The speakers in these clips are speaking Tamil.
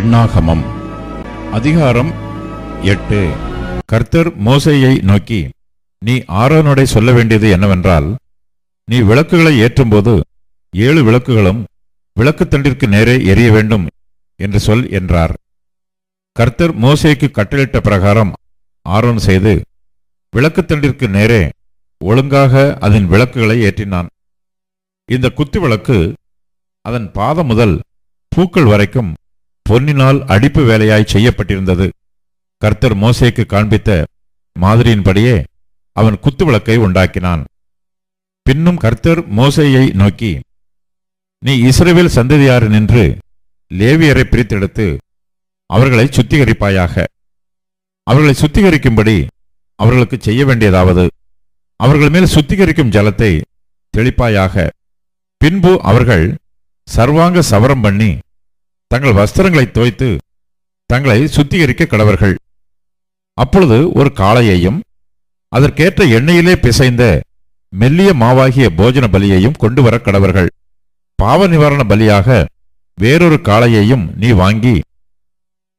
எண்ணாகமம். அதிகாரம் எட்டு. கர்த்தர் மோசையை நோக்கி நீ ஆரோனோடே சொல்ல வேண்டியது என்னவென்றால் நீ விளக்குகளை ஏற்றும்போது ஏழு விளக்குகளும் விளக்குத்தண்டிற்கு நேரே எரிய வேண்டும் என்று சொல் என்றார். கர்த்தர் மோசைக்கு கட்டளிட்ட பிரகாரம் ஆரோன் செய்து விளக்குத்தண்டிற்கு நேரே ஒழுங்காக அதன் விளக்குகளை ஏற்றினான். இந்த குத்து விளக்கு அதன் பாதம் முதல் பூக்கள் வரைக்கும் பொன்னினால் அடிப்பு வேலையாய் செய்யப்பட்டிருந்தது. கர்த்தர் மோசேக்கு காண்பித்த மாதிரியின்படியே அவன் குத்து விளக்கை உண்டாக்கினான். பின்னும் கர்த்தர் மோசையை நோக்கி நீ இஸ்ரேவேல் சந்ததியார் நின்று லேவியரை பிரித்தெடுத்து அவர்களை சுத்திகரிப்பாயாக. அவர்களை சுத்திகரிக்கும்படி அவர்களுக்கு செய்ய வேண்டியதாவது. அவர்கள் மேல் சுத்திகரிக்கும் ஜலத்தை தெளிப்பாயாக. பின்பு அவர்கள் சர்வாங்க சவரம் பண்ணி தங்கள் வஸ்திரங்களை தோய்த்து தங்களை சுத்திகரிக்க கடவர்கள். அப்பொழுது ஒரு காளையையும் அதற்கேற்ற எண்ணெயிலே பிசைந்த மெல்லிய மாவாகிய போஜன பலியையும் கொண்டு வர கடவர்கள். பாவ நிவாரண பலியாக வேறொரு காளையையும் நீ வாங்கி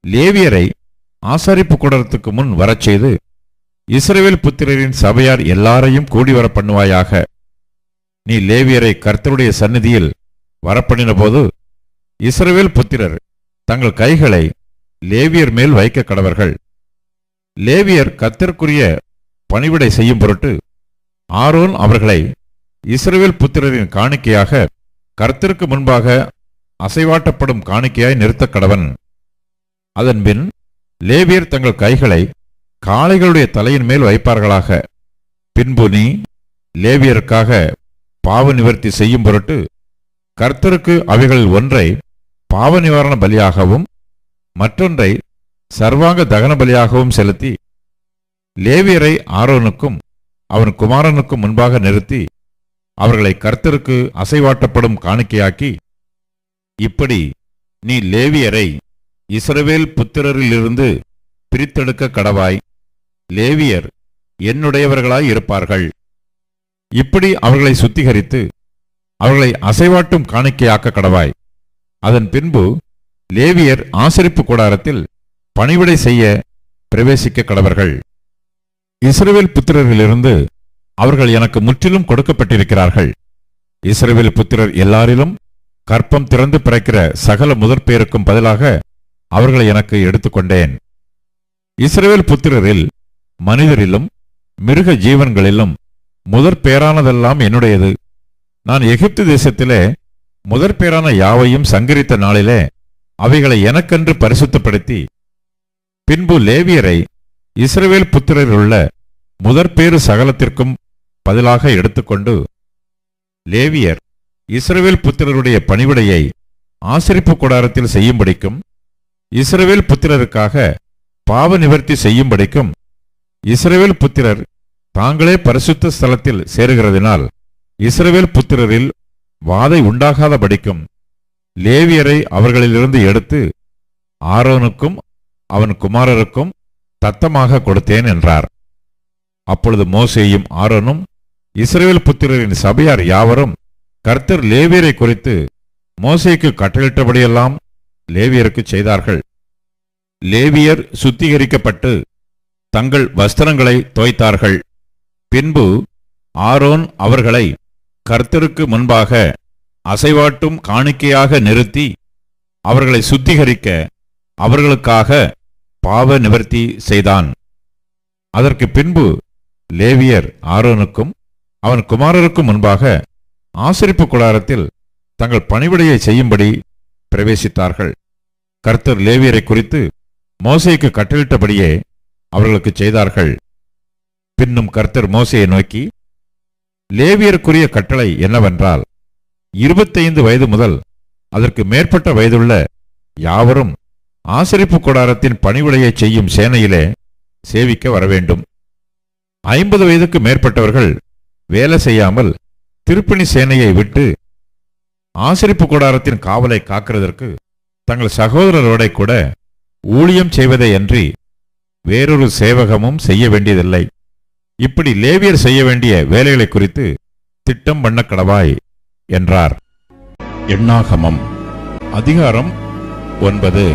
லேவியரை ஆசாரிப்பு கூடத்துக்கு முன் வரச் செய்து இஸ்ரேவேல் புத்திரரின் சபையார் எல்லாரையும் கூடி வர பண்ணுவாயாக. நீ லேவியரை கர்த்தருடைய சந்நிதியில் வரப்பண்ணின போது இஸ்ரவேல் புத்திரர் தங்கள் கைகளை லேவியர் மேல் வைக்க கடவர்கள். லேவியர் கர்த்தருக்குரிய பணிவிடை செய்யும் பொருட்டு ஆரோன் அவர்களை இஸ்ரவேல் புத்திரரின் காணிக்கையாக கர்த்தருக்கு முன்பாக அசைவாட்டப்படும் காணிக்கையாய் நிறுத்த கடவன். அதன்பின் லேவியர் தங்கள் கைகளை காளைகளுடைய தலையின் மேல் வைப்பார்களாக. பின்பு நீ லேவியருக்காக பாவ நிவர்த்தி செய்யும் பொருட்டு கர்த்தருக்கு அவைகளில் ஒன்றை பாவ நிவாரண பலியாகவும் மற்றொன்றை சர்வாங்க தகன பலியாகவும் செலுத்தி லேவியரை ஆரோனுக்கும் அவன் குமாரனுக்கும் முன்பாக நிறுத்தி அவர்களை கர்த்தருக்கு அசைவாட்டப்படும் காணிக்கையாக்கி இப்படி நீ லேவியரை இஸ்ரவேல் புத்திரரிலிருந்து பிரித்தெடுக்க கடவாய். லேவியர் என்னுடையவர்களாய் இருப்பார்கள். இப்படி அவர்களை சுத்திகரித்து அவர்களை அசைவாட்டும் காணிக்கையாக்க கடவாய். அதன் பின்பு லேவியர் ஆசரிப்பு கூடாரத்தில் பணிவிடை செய்ய பிரவேசிக்க கடவர்கள் இஸ்ரேல் புத்திரரிலிருந்து அவர்கள் எனக்கு முற்றிலும் கொடுக்கப்பட்டிருக்கிறார்கள். இஸ்ரவேல் புத்திரர் எல்லாரிலும் கற்பம் திறந்து பிறக்கிற சகல முதற்பேருக்கும் பதிலாக அவர்களை எனக்கு எடுத்துக்கொண்டேன். இஸ்ரேல் புத்திரரில் மனிதரிலும் மிருக ஜீவன்களிலும் முதற் பேரானதெல்லாம் என்னுடையது. நான் எகிப்து தேசத்திலே முதற் பேரான யாவையும் சங்கரித்த நாளிலே அவைகளை எனக்கென்று பரிசுத்தப்படுத்தி பின்பு லேவியரை இஸ்ரவேல் புத்திரருள்ள முதற்பேறு சகலத்திற்கும் பதிலாக எடுத்துக்கொண்டு லேவியர் இஸ்ரவேல் புத்திரருடைய பணிவிடையை ஆசிரிப்பு கூடாரத்தில் செய்யும்படிக்கும் இஸ்ரவேல் புத்திரருக்காக பாவ நிவர்த்தி செய்யும்படிக்கும் இஸ்ரவேல் புத்திரர் தாங்களே பரிசுத்த ஸ்தலத்தில் சேருகிறதினால் இஸ்ரவேல் புத்திரரில் வாதை உண்டாகாத படிக்கும். லேவியரை அவர்களிலிருந்து எடுத்து ஆரோனுக்கும் அவன் குமாரருக்கும் தத்தமாக கொடுத்தேன் என்றார். அப்பொழுது மோசேயும் ஆரோனும் இஸ்ரேல் புத்திரரின் சபையார் யாவரும் கர்த்தர் லேவியரை குறித்து மோசேக்கு கட்டளிட்டபடியெல்லாம் லேவியருக்கு செய்தார்கள். லேவியர் சுத்திகரிக்கப்பட்டு தங்கள் வஸ்திரங்களை தோய்த்தார்கள். பின்பு ஆரோன் அவர்களை கர்த்தருக்கு முன்பாக அசைவாட்டும் காணிக்கையாக நிறுத்தி அவர்களை சுத்திகரிக்க அவர்களுக்காக பாவ நிவர்த்தி செய்தான். அதற்கு பின்பு லேவியர் ஆரோனுக்கும் அவன் குமாரருக்கும் முன்பாக ஆசரிப்பு கூடாரத்தில் தங்கள் பணிவிடையை செய்யும்படி பிரவேசித்தார்கள். கர்த்தர் லேவியரை குறித்து மோசைக்கு கட்டளிட்டபடியே அவர்களுக்கு செய்தார்கள். பின்னும் கர்த்தர் மோசையை நோக்கி லேவியருக்குரிய கட்டளை என்னவென்றால் இருபத்தைந்து வயது முதல் அதற்கு மேற்பட்ட வயதுள்ள யாவரும் ஆசரிப்பு கொடாரத்தின் பணிவிடையை செய்யும் சேனையிலே சேவிக்க வரவேண்டும். ஐம்பது வயதுக்கு மேற்பட்டவர்கள் வேலை செய்யாமல் திருப்பணி சேனையை விட்டு ஆசரிப்பு கூடாரத்தின் காவலை காக்கிறதற்கு தங்கள் சகோதரரோட கூட ஊழியம் செய்வதே அன்றி வேறொரு சேவகமும் செய்ய வேண்டியதில்லை. இப்படி லேவியர் செய்ய வேண்டிய வேலைகளை குறித்து திட்டம் பண்ண கடவாய் என்றார். எண்ணாகமம். அதிகாரம் ஒன்பது.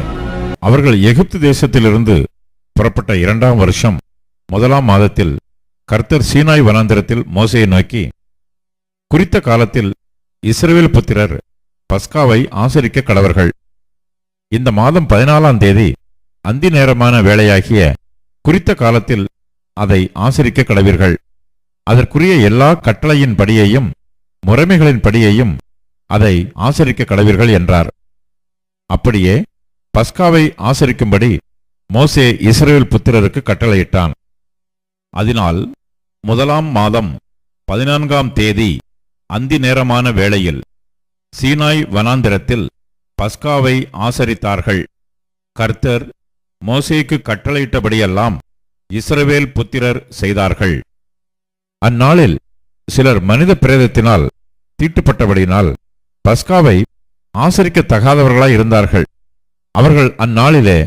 அவர்கள் எகிப்து தேசத்திலிருந்து புறப்பட்ட இரண்டாம் வருஷம் முதலாம் மாதத்தில் கர்த்தர் சீனாய் வனாந்திரத்தில் மோசையை நோக்கி குறித்த காலத்தில் இஸ்ரவேல் புத்திரர் பஸ்காவை ஆசரிக்க கடவர்கள். இந்த மாதம் பதினாலாம் தேதி அந்தி நேரமான வேளையாகிய குறித்த காலத்தில் அதை ஆசரிக்க கடவீர்கள். அதற்குரிய எல்லா கட்டளையின் படியையும் முறைமைகளின் படியையும் அதை ஆசரிக்க கடவீர்கள் என்றார். அப்படியே பஸ்காவை ஆசரிக்கும்படி மோசே இஸ்ரேல் புத்திரருக்கு கட்டளையிட்டான். அதனால் முதலாம் மாதம் பதினான்காம் தேதி அந்தி நேரமான வேளையில் சீனாய் வனாந்திரத்தில் பஸ்காவை ஆசரித்தார்கள். கர்த்தர் மோசேக்கு கட்டளையிட்டபடியெல்லாம் இஸ்ரவேல் புத்திரர் செய்தார்கள். அந்நாளில் சிலர் மனித பிரேதத்தினால் தீட்டுப்பட்டபடியினால் பஸ்காவை ஆசரிக்கத்தகாதவர்களாய் இருந்தார்கள். அவர்கள் அந்நாளிலே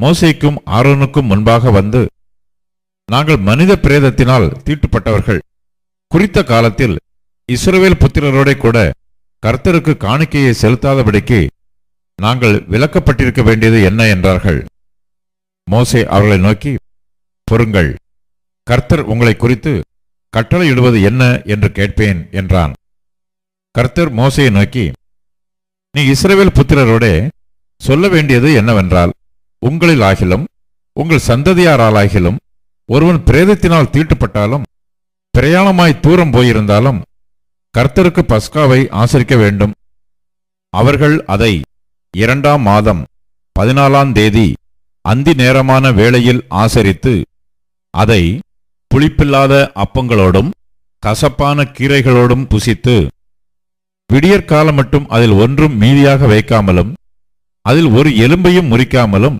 மோசைக்கும் ஆரோனுக்கும் முன்பாக வந்து நாங்கள் மனித பிரேதத்தினால் தீட்டுப்பட்டவர்கள். குறித்த காலத்தில் இஸ்ரவேல் புத்திரரோட கூட கர்த்தருக்கு காணிக்கையை செலுத்தாதபடிக்கு நாங்கள் விலக்கப்பட்டிருக்க வேண்டியது என்ன? என்றார்கள். மோசே அவர்களை நோக்கி பொறுங்கள். கர்த்தர் உங்களை குறித்து கட்டளையிடுவது என்ன என்று கேட்பேன் என்றான். கர்த்தர் மோசையை நோக்கி நீ இஸ்ரவேல் புத்திரரோடே சொல்ல வேண்டியது என்னவென்றால் உங்களில் ஆகிலும் உங்கள் சந்ததியாராலாகிலும் ஒருவன் பிரேதத்தினால் தீட்டுப்பட்டாலும் பிரயாணமாய் தூரம் போயிருந்தாலும் கர்த்தருக்கு பஸ்காவை ஆசரிக்க வேண்டும். அவர்கள் அதை இரண்டாம் மாதம் பதினாலாம் தேதி அந்தி நேரமான வேளையில் ஆசரித்து அதை புளிப்பில்லாத அப்பங்களோடும் கசப்பான கீரைகளோடும் புசித்து விடியற்காலம் மட்டும் அதில் ஒன்றும் மீதியாக வைக்காமலும் அதில் ஒரு எலும்பையும் முறிக்காமலும்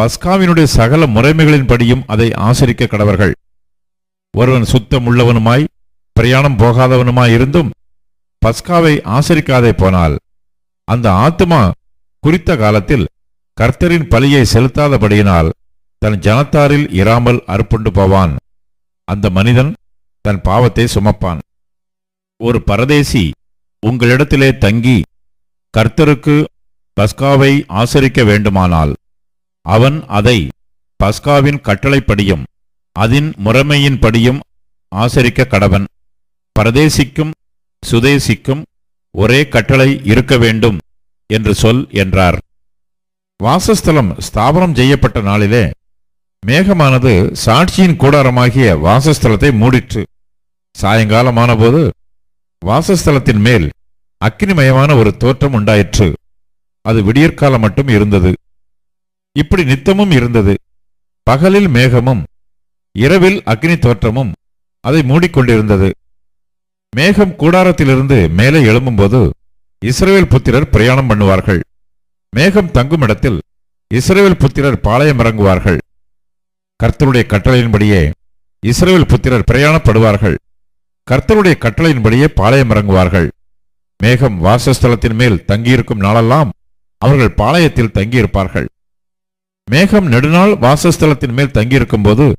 பஸ்காவினுடைய சகல முறைமைகளின்படியும் அதை ஆசரிக்க கடவர்கள். ஒருவன் சுத்தமுள்ளவனுமாய் பிரயாணம் போகாதவனுமாய் இருந்தும் பஸ்காவை ஆசரிக்காதே போனால் அந்த ஆத்துமா குறித்த காலத்தில் கர்த்தரின் பலியை செலுத்தாதபடியினால் தன் ஜனத்தாரில் இராமல் அறுப்புண்டு போவான். அந்த மனிதன் தன் பாவத்தை சுமப்பான். ஒரு பரதேசி உங்களிடத்திலே தங்கி கர்த்தருக்கு பஸ்காவை ஆசரிக்க வேண்டுமானால் அவன் அதை பஸ்காவின் கட்டளைப்படியும் அதின் முறைமையின்படியும் ஆசரிக்க கடவன். பரதேசிக்கும் சுதேசிக்கும் ஒரே கட்டளை இருக்க வேண்டும் என்று சொல் என்றார். வாசஸ்தலம் ஸ்தாபனம் செய்யப்பட்ட நாளிலே மேகமானது சாட்சியின் கூடாரமாகிய வாசஸ்தலத்தை மூடிற்று. சாயங்காலமானபோது வாசஸ்தலத்தின் மேல் அக்னிமயமான ஒரு தோற்றம் உண்டாயிற்று. அது விடியற்காலம் மட்டும் இருந்தது. இப்படி நித்தமும் இருந்தது. பகலில் மேகமும் இரவில் அக்னி தோற்றமும் அதை மூடிக்கொண்டிருந்தது. மேகம் கூடாரத்திலிருந்து மேலே எழும்பும்போது இஸ்ரேல் புத்திரர் பிரயாணம் பண்ணுவார்கள். மேகம் தங்குமிடத்தில் இஸ்ரேல் புத்திரர் பாளையம் இறங்குவார்கள். கர்த்தருடைய கட்டளையின்படியே இஸ்ரேல் புத்திரர் பிரயாணப்படுவார்கள். கர்த்தருடைய கட்டளையின்படியே பாளையம் இறங்குவார்கள். மேகம் வாசஸ்தலத்தின் மேல் தங்கியிருக்கும் நாளெல்லாம் அவர்கள் பாளையத்தில் தங்கியிருப்பார்கள். மேகம் நெடுநாள் வாசஸ்தலத்தின் மேல் தங்கியிருக்கும் போது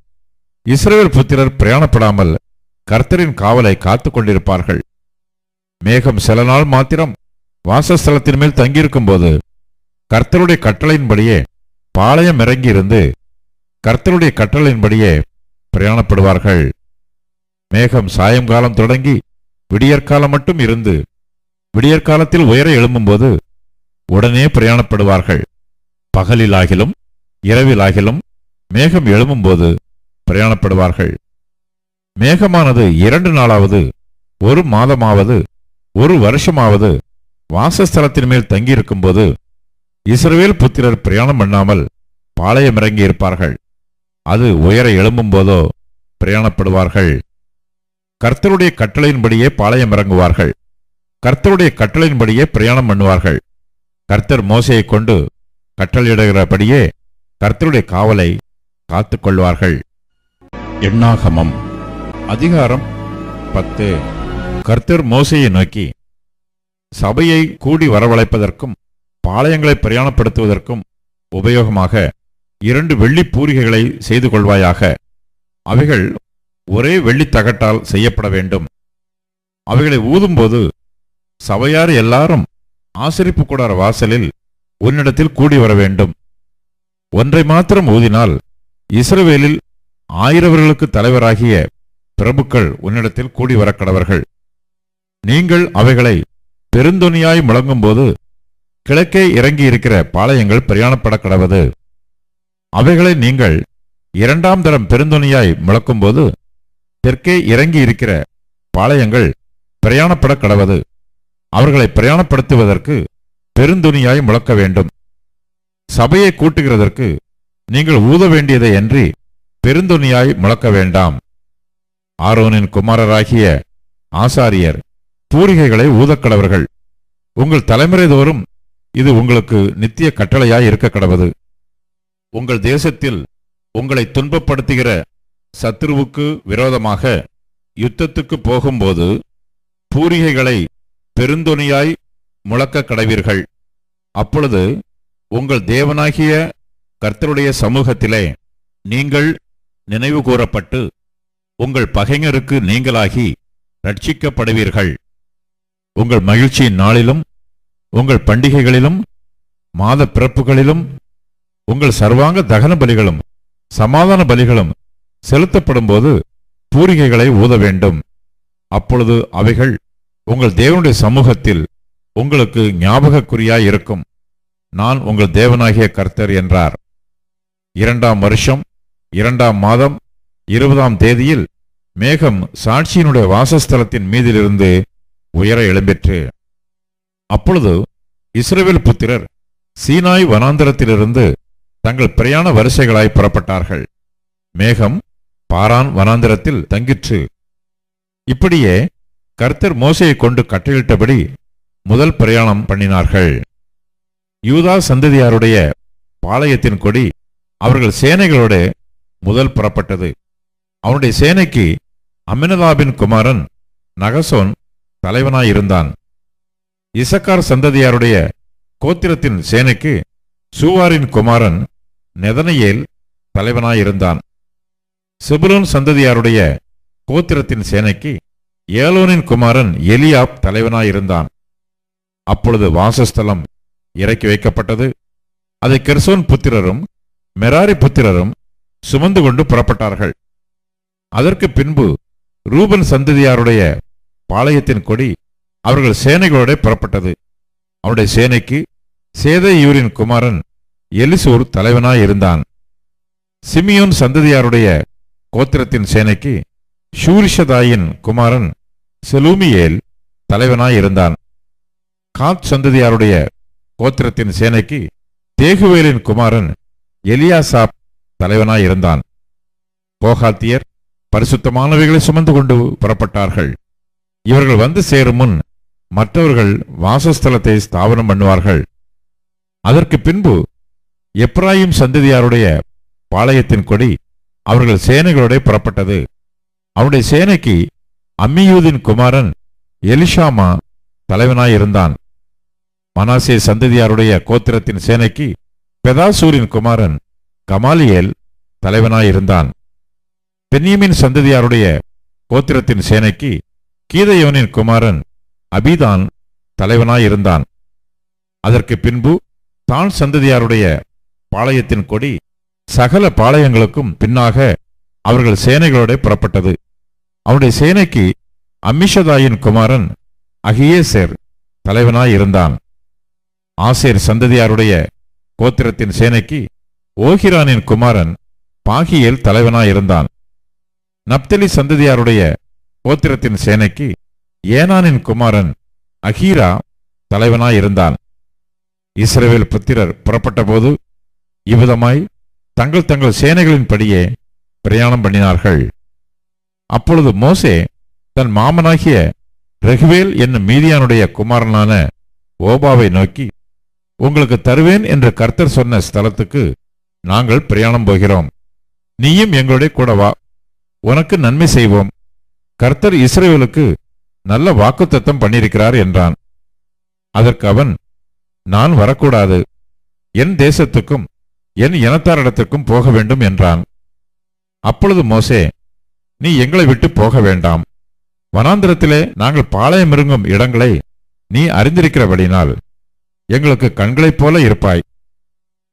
இஸ்ரேல் புத்திரர் பிரயாணப்படாமல் கர்த்தரின் காவலை காத்துக் கொண்டிருப்பார்கள் மேகம் சில நாள் மாத்திரம் வாசஸ்தலத்தின் மேல் தங்கியிருக்கும் போது கர்த்தருடைய கட்டளையின்படியே பாளையம் இறங்கியிருந்து கர்த்தருடைய கட்டளையின்படியே பிரயாணப்படுவார்கள். மேகம் சாயங்காலம் தொடங்கி விடியற்காலம் மட்டும் இருந்து விடியற்காலத்தில் உயர எழும்பும்போது உடனே பிரயாணப்படுவார்கள். பகலிலாகிலும் இரவிலாகிலும் மேகம் எழும்பும்போது பிரயாணப்படுவார்கள். மேகமானது இரண்டு நாளாவது ஒரு மாதமாவது ஒரு வருஷமாவது வாசஸ்தலத்தின் மேல் தங்கியிருக்கும்போது இஸ்ரவேல் புத்திரர் பிரயாணம் பண்ணாமல் பாளையம் இறங்கி இருப்பார்கள் அது உயர எழும்பும்போதோ பிரயாணப்படுவார்கள். கர்த்தருடைய கட்டளையின்படியே பாளையம் இறங்குவார்கள். கர்த்தருடைய கட்டளையின்படியே பிரயாணம் பண்ணுவார்கள். கர்த்தர் மோசையை கொண்டு கட்டளையிடுகிறபடியே கர்த்தருடைய காவலை காத்துக்கொள்வார்கள். எண்ணாகமம் அதிகாரம் பத்து. கர்த்தர் மோசையை நோக்கி சபையை கூடி வரவழைப்பதற்கும் பாளையங்களை பிரயாணப்படுத்துவதற்கும் உபயோகமாக இரண்டு வெள்ளி பூரிகைகளை செய்து கொள்வாயாக. அவைகள் ஒரே வெள்ளித் தகட்டால் செய்யப்பட வேண்டும். அவைகளை ஊதும்போது சபையார் எல்லாரும் ஆசரிப்பு கூடார வாசலில் உன்னிடத்தில் கூடி வர வேண்டும். ஒன்றை மாத்திரம் ஊதினால் இஸ்ரவேலில் ஆயிரவர்களுக்கு தலைவராகிய பிரபுக்கள் உன்னிடத்தில் கூடி வர கடவர்கள் நீங்கள் அவைகளை பெருந்தொனியாய் முழங்கும்போது கிழக்கே இறங்கி இருக்கிற பாளையங்கள் பிரயாணப்பட கடவது அவைகளை நீங்கள் இரண்டாம் தரம் பெருந்தொனியாய் முழக்கும்போது தெற்கே இறங்கி இருக்கிற பாளையங்கள் பிரயாணப்பட கடவது. அவர்களை பிரயாணப்படுத்துவதற்கு பெருந்துணியாய் முழக்க வேண்டும். சபையை கூட்டுகிறதற்கு நீங்கள் ஊத வேண்டியதை அன்றி பெருந்துணியாய் முழக்க வேண்டாம். ஆரோனின் குமாரராகிய ஆசாரியர் பூரிகைகளை ஊதக்கடவர்கள் உங்கள் தலைமுறை தோறும் இது உங்களுக்கு நித்திய கட்டளையாய் இருக்க கடவது. உங்கள் தேசத்தில் உங்களை துன்பப்படுத்துகிற சத்ருவுக்கு விரோதமாக யுத்தத்துக்கு போகும்போது பூரிகைகளை பெருந்தொனியாய் முழக்க கடவீர்கள். அப்பொழுது உங்கள் தேவனாகிய கர்த்தருடைய சமூகத்திலே நீங்கள் நினைவு கூறப்பட்டு உங்கள் பகைஞருக்கு நீங்களாகி ரட்சிக்கப்படுவீர்கள் உங்கள் மகிழ்ச்சியின் நாளிலும் உங்கள் பண்டிகைகளிலும் மாத பிறப்புகளிலும் உங்கள் சர்வாங்க தகன பலிகளும் சமாதான பலிகளும் செலுத்தப்படும்போது பூரிகைகளை ஊத வேண்டும். அப்பொழுது அவைகள் உங்கள் தேவனுடைய சமூகத்தில் உங்களுக்கு ஞாபகக்குறியாய் இருக்கும். நான் உங்கள் தேவனாகிய கர்த்தர் என்றார். இரண்டாம் வருஷம் இரண்டாம் மாதம் இருபதாம் தேதியில் மேகம் சாட்சியினுடைய வாசஸ்தலத்தின் மீதிலிருந்து உயர எழும்பிற்று. அப்பொழுது இஸ்ரேல் புத்திரர் சீனாய் வனாந்தரத்திலிருந்து தங்கள் பிரயாண வரிசைகளாய் புறப்பட்டார்கள். மேகம் பாரான் வனாந்திரத்தில் தங்கிற்று. இப்படியே கர்த்தர் மோசையை கொண்டு கட்டளிட்டபடி முதல் பிரயாணம் பண்ணினார்கள். யூதா சந்ததியாருடைய பாளையத்தின் கொடி அவர்கள் சேனைகளோடு முதல் புறப்பட்டது. அவனுடைய சேனைக்கு அமினதாபின் குமாரன் நகசோன் தலைவனாயிருந்தான் இசக்கார் சந்ததியாருடைய கோத்திரத்தின் சேனைக்கு சூவாரின் குமாரன் நெதனையேல் தலைவனாயிருந்தான். செபுலோன் சந்ததியாருடைய கோத்திரத்தின் சேனைக்கு ஏலோனின் குமாரன் எலியாப் தலைவனாயிருந்தான். அப்பொழுது வாசஸ்தலம் இறக்கி வைக்கப்பட்டது. அதை கெர்சோன் புத்திரரும் மெராரி புத்திரரும் சுமந்து கொண்டு புறப்பட்டார்கள். அதற்கு பின்பு ரூபன் சந்ததியாருடைய பாளையத்தின் கொடி அவர்கள் சேனைகளோட புறப்பட்டது. அவருடைய சேனைக்கு சேதையூரின் குமாரன் எலிசூர் தலைவனாய் இருந்தான். சிமியோன் சந்ததியாருடைய கோத்திரத்தின் சேனைக்கு ஷூரிஷதாயின் குமாரன் செலூமியேல் தலைவனாய் இருந்தான். காத் சந்ததியாருடைய கோத்திரத்தின் சேனைக்கு தேகுவேலின் குமாரன் எலியாசாப் தலைவனாயிருந்தான் கோகாத்தியர் பரிசுத்தமானவைகளை சுமந்து கொண்டு புறப்பட்டார்கள். இவர்கள் வந்து சேரும் முன் மற்றவர்கள் வாசஸ்தலத்தை ஸ்தாபனம் பண்ணுவார்கள். அதற்கு பின்பு எப்ராயிம் சந்ததியாருடைய பாளையத்தின் கொடி அவர்கள் சேனைகளோட புறப்பட்டது. அவனுடைய சேனைக்கு அம்மியூதின் குமாரன் எலிஷாமா தலைவனாயிருந்தான் மனாசே சந்ததியாருடைய கோத்திரத்தின் சேனைக்கு பெதாசூரின் குமாரன் கமாலியேல் தலைவனாயிருந்தான் பென்யமின் சந்ததியாருடைய கோத்திரத்தின் சேனைக்கு கீதையோனின் குமாரன் அபிதான் தலைவனாயிருந்தான் அதற்கு பின்பு தான் சந்ததியாருடைய பாளையத்தின் கொடி சகல பாளையங்களுக்கும் பின்னாக அவர்கள் சேனைகளோட புறப்பட்டது. அவனுடைய சேனைக்கு அமிஷதாயின் குமாரன் அகியேசேர் தலைவனாயிருந்தான் ஆசேர் சந்ததியாருடைய கோத்திரத்தின் சேனைக்கு ஓஹிரானின் குமாரன் பாகியேல் தலைவனாயிருந்தான் நப்தலி சந்ததியாருடைய கோத்திரத்தின் சேனைக்கு ஏனானின் குமாரன் அகீரா தலைவனாயிருந்தான் இஸ்ரவேல் புத்திரர் புறப்பட்டபோது இவ்விதமாய் தங்கள் தங்கள் சேனைகளின்படியே பிரயாணம் பண்ணினார்கள். அப்பொழுது மோசே தன் மாமனாகிய ரெகுவேல் என்னும் மீதியானுடைய குமாரனான ஓபாவை நோக்கி உங்களுக்கு தருவேன் என்று கர்த்தர் சொன்ன ஸ்தலத்துக்கு நாங்கள் பிரயாணம் போகிறோம். நீயும் எங்களுடைய கூட வா. உனக்கு நன்மை செய்வோம். கர்த்தர் இஸ்ரேலுக்கு நல்ல வாக்குத்தத்தம் பண்ணியிருக்கிறார் என்றான். அதற்கு அவன் நான் வரக்கூடாது. என் தேசத்துக்கும் என் இனத்தாரிடத்திற்கும் போக வேண்டும் என்றான். அப்பொழுது மோசே நீ எங்களை விட்டு போக வேண்டாம். வனாந்திரத்திலே நாங்கள் பாளையமிருங்கும் இடங்களை நீ அறிந்திருக்கிறபடினால் எங்களுக்கு கண்களைப் போல இருப்பாய்.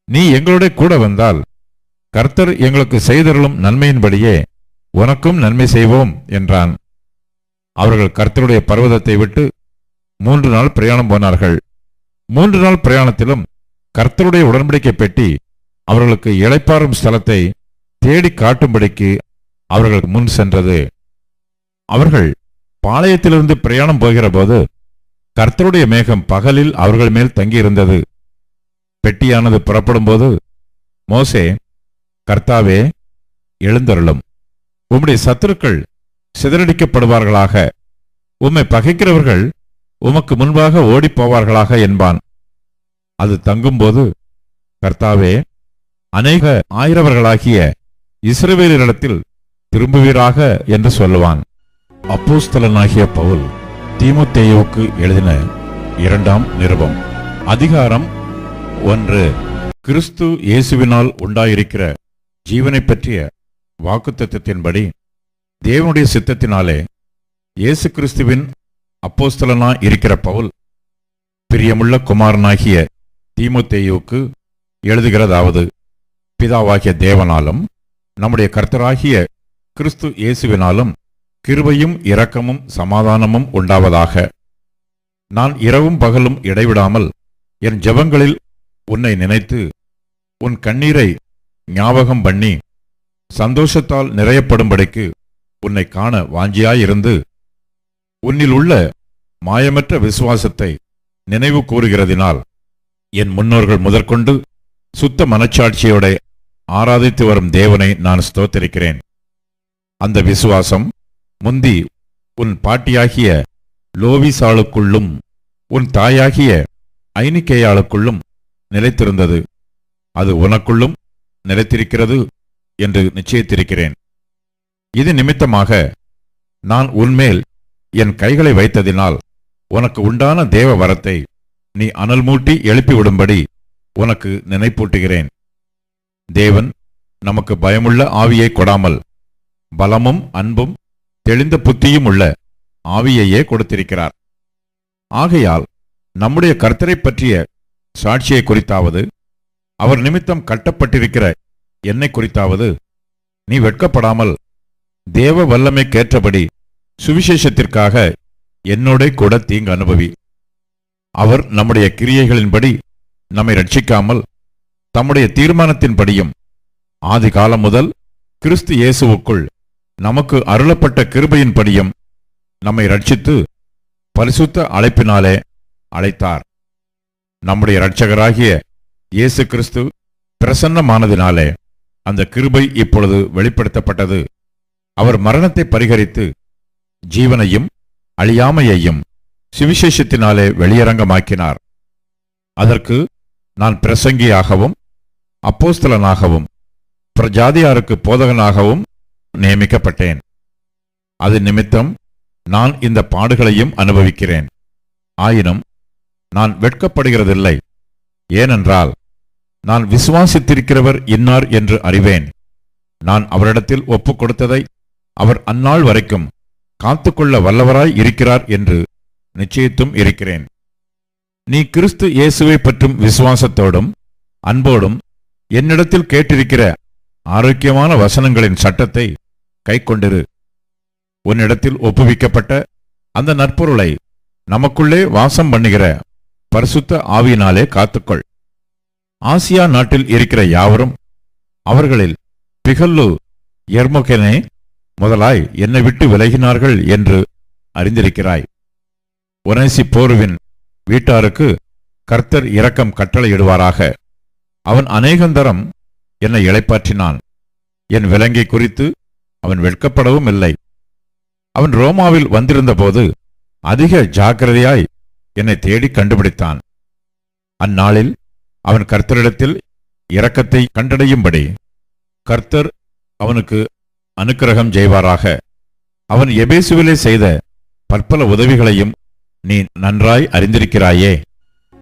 நீ எங்களுடைய கூட வந்தால் கர்த்தர் எங்களுக்கு செய்தருளும் நன்மையின்படியே உனக்கும் நன்மை செய்வோம் என்றான். அவர்கள் கர்த்தருடைய பர்வதத்தை விட்டு மூன்று நாள் பிரயாணம் போனார்கள். மூன்று நாள் பிரயாணத்திலும் கர்த்தருடைய உடன்படிக்கை பெட்டி அவர்களுக்கு இளைப்பாறும் ஸ்தலத்தை தேடி காட்டும்படிக்கு அவர்களுக்கு முன் சென்றது. அவர்கள் பாளையத்திலிருந்து பிரயாணம் போகிற போது கர்த்தருடைய மேகம் பகலில் அவர்கள் மேல் தங்கியிருந்தது. பெட்டியானது புறப்படும் போது மோசே கர்த்தாவே எழுந்தருளும். உம்முடைய சத்துருக்கள் சிதறடிக்கப்படுவார்களாக. உம்மை பகைக்கிறவர்கள் உமக்கு முன்பாக ஓடிப் போவார்களாக என்பான். அது தங்கும்போது கர்த்தாவே அநேக ஆயிரவர்களாகிய இஸ்ரவேலரிடத்தில் திரும்புவீராக என்று சொல்லுவான். அப்போஸ்தலனாகிய பவுல் தீமோத்தேயுவுக்கு எழுதின இரண்டாம் நிருபம். அதிகாரம் ஒன்று. கிறிஸ்து இயேசுவினால் உண்டாயிருக்கிற ஜீவனை பற்றிய வாக்குத்தத்தின்படி தேவனுடைய சித்தத்தினாலே இயேசு கிறிஸ்துவின் அப்போஸ்தலனா இருக்கிற பவுல் பிரியமுள்ள குமாரனாகிய தீமோத்தேயுவுக்கு எழுதுகிறதாவது. பிதாவாகிய தேவனாலும் நம்முடைய கர்த்தராகிய கிறிஸ்து இயேசுவினாலும் கிருபையும் இரக்கமும் சமாதானமும் உண்டாவதாக. நான் இரவும் பகலும் இடைவிடாமல் என் ஜெபங்களில் உன்னை நினைத்து உன் கண்ணீரை ஞாபகம் பண்ணி சந்தோஷத்தால் நிறையப்படும்படிக்கு உன்னை காண வாஞ்சியாயிருந்து உன்னில் உள்ள மாயமற்ற விசுவாசத்தை நினைவு கூறுகிறதினால் என் முன்னோர்கள் முதற்கொண்டு சுத்த மனச்சாட்சியோட ஆராதித்து வரும் தேவனை நான் ஸ்தோத்தரிக்கிறேன். அந்த விசுவாசம் முந்தி உன் பாட்டியாகிய லோவிசாளுக்குள்ளும் உன் தாயாகிய ஐனிக்கேயாளுக்குள்ளும் நிலைத்திருந்தது. அது உனக்குள்ளும் நிலைத்திருக்கிறது என்று நிச்சயித்திருக்கிறேன். இது நிமித்தமாக நான் உன்மேல் என் கைகளை வைத்ததினால் உனக்கு உண்டான தேவ வரத்தை நீ அனல் மூட்டி எழுப்பிவிடும்படி உனக்கு நினைப்பூட்டுகிறேன். தேவன் நமக்கு பயமுள்ள ஆவியை கொடாமல் பலமும் அன்பும் தெளிந்த புத்தியும் உள்ள ஆவியையே கொடுத்திருக்கிறார். ஆகையால் நம்முடைய கர்த்தரை பற்றிய சாட்சியை குறித்தாவது அவர் நிமித்தம் கட்டப்பட்டிருக்கிற என்னை குறித்தாவது நீ வெட்கப்படாமல் தேவ வல்லமைக்கேற்றபடி சுவிசேஷத்திற்காக என்னோட கூட தீங்கு அனுபவி. அவர் நம்முடைய கிரியைகளின்படி நம்மை ரட்சிக்காமல் தம்முடைய தீர்மானத்தின்படியும் ஆதி காலம் முதல் கிறிஸ்து இயேசுவுக்குள் நமக்கு அருளப்பட்ட கிருபையின்படியும் நம்மை ரட்சித்து பரிசுத்த அழைப்பினாலே அழைத்தார். நம்முடைய இரட்சகராகிய இயேசு கிறிஸ்து பிரசன்னமானதினாலே அந்த கிருபை இப்பொழுது வெளிப்படுத்தப்பட்டது. அவர் மரணத்தை பரிகரித்து ஜீவனையும் அழியாமையையும் சுவிசேஷத்தினாலே வெளியரங்கமாக்கினார். அதற்கு நான் பிரசங்கியாகவும் அப்போஸ்தலனாகவும் பிரஜாதியாருக்கு போதகனாகவும் நியமிக்கப்பட்டேன். அது நிமித்தம் நான் இந்த பாடுகளையும் அனுபவிக்கிறேன். ஆயினும் நான் வெட்கப்படுகிறதில்லை. ஏனென்றால் நான் விசுவாசித்திருக்கிறவர் இன்னார் என்று அறிவேன். நான் அவரிடத்தில் ஒப்புக் கொடுத்ததை அவர் அந்நாள் வரைக்கும் காத்துக்கொள்ள வல்லவராய் இருக்கிறார் என்று நிச்சயித்தும் இருக்கிறேன். நீ கிறிஸ்து இயேசுவை பற்றும் விசுவாசத்தோடும் அன்போடும் என்னிடத்தில் கேட்டிருக்கிற ஆரோக்கியமான வசனங்களின் சட்டத்தை கைக்கொண்டிரு. உன்னிடத்தில் ஒப்புவிக்கப்பட்ட அந்த நற்பொருளை நமக்குள்ளே வாசம் பண்ணுகிற பரிசுத்த ஆவியினாலே காத்துக்கொள். ஆசியா நாட்டில் இருக்கிற யாவரும் அவர்களில் பிகல்லு எர்மொகெனே முதலாய் என்னை விட்டு விலகினார்கள் என்று அறிந்திருக்கிறாய். ஒனேசி போருவின் வீட்டாருக்கு கர்த்தர் இரக்கம் கட்டளையிடுவாராக. அவன் அநேகந்தரம் என்னை இழைப்பாற்றினான் என் விலங்கை குறித்து அவன் வெட்கப்படவும் இல்லை. அவன் ரோமாவில் வந்திருந்தபோது அதிக ஜாக்கிரதையாய் என்னை தேடி கண்டுபிடித்தான். அந்நாளில் அவன் கர்த்தரிடத்தில் இரக்கத்தை கண்டடையும்படி கர்த்தர் அவனுக்கு அனுக்கிரகம் செய்வாராக. அவன் எபேசுவிலே செய்த பற்பல உதவிகளையும் நீ நன்றாய் அறிந்திருக்கிறாயே.